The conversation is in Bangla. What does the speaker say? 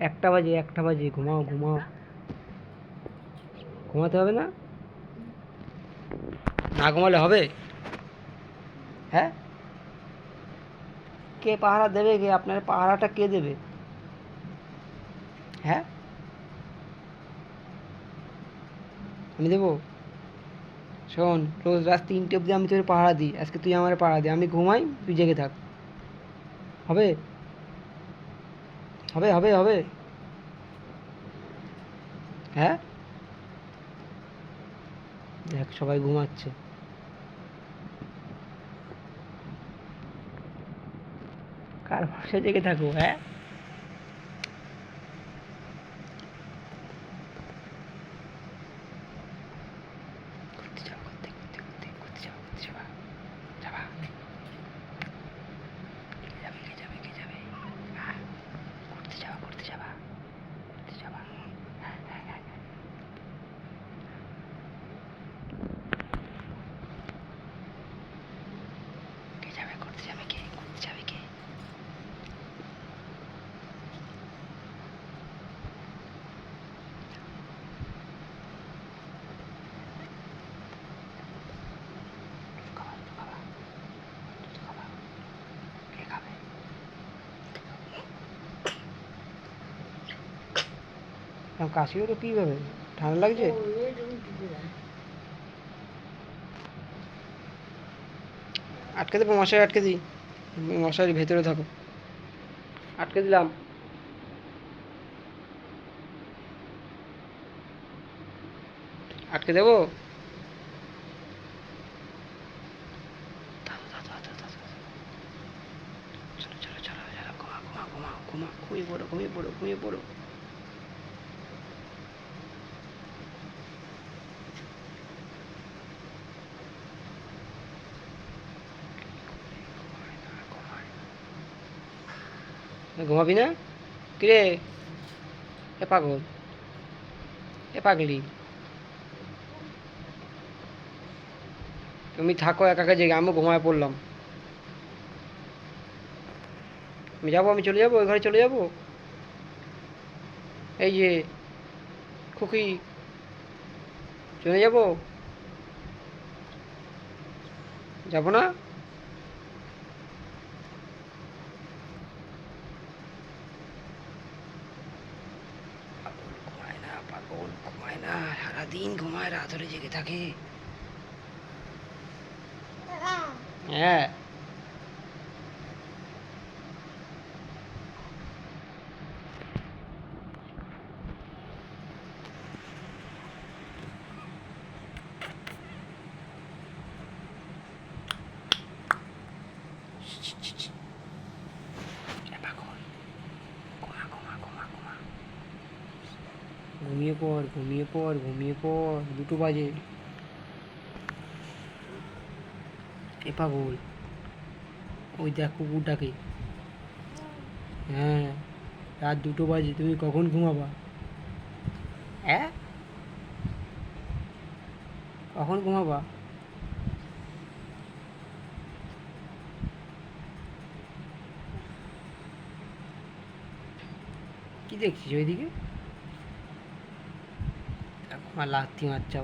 একটা বাজে একটা বাজে, ঘুমাও ঘুমাও। ঘুমাতে হবে না? না ঘুমালে হবে? হ্যাঁ? কে পাহারা দেবে কে? আপনার পাহারাটা কে দেবে? হ্যাঁ? আমি দেবো? শোন, রোজ রাত তিনটে অবধি আমি তোর পাহারা দিই। আজকে তুই আমার পাহারা দে। আমি ঘুমাই, তুই জেগে থাক। হবে? হবে হবে হবে। হ্যাঁ? দেখ সবাই ঘুমাচ্ছে। কার ভরসা জেগে থাকো হ্যাঁ ঘুরতে যাও ঘুরতে ঘুরতে ঘুরতে ঘুরতে যাও ঘুরতে যাবা যাবা কে যাবে কে যাবে কে যাবে হ্যাঁ ঘুরতে যাবা ঘুরতে যাবা ঘুরতে যাবা হ্যাঁ হ্যাঁ হ্যাঁ হ্যাঁ। কে যাবে ঘুরতে যাবে কে? যাবে। কীভাবে ঠান্ডা লাগছে? আটকে দেবো মশারি আটকে দিই। মশারি ভেতরে থাকো। আটকে দিলাম। আটকে দেবো? ঘুমিয়ে পড়ো ঘুমিয়ে পড়ো ঘুমিয়ে পড়ো। ঘুমাবি না? কিরে? এ পাগল। এ পাগলি। তুমি থাকো, একা একা জেগে। আমি ঘুমায় পড়লাম। আমি যাব, আমি চলে যাব, ওই ঘরে চলে যাব? এই যে, খুকি, চলে যাব? যাব না পাগল ঘুমায় না পাগল ঘুমায় না সারাদিন ঘুমায় রাত হলে জেগে থাকে। হ্যাঁ। ঘুমিয়ে পড় ঘুমিয়ে পড় ঘুমিয়ে পড়, দুটো বাজে। এ পাগল। ওই দেখ কুকুরটাকে। হ্যাঁ রাত দুটো বাজে, তুমি কখন ঘুমাবা? হ্যাঁ কখন ঘুমাবা? কি দেখছিস ওইদিকে? मैं लाती हूँ अच्छा।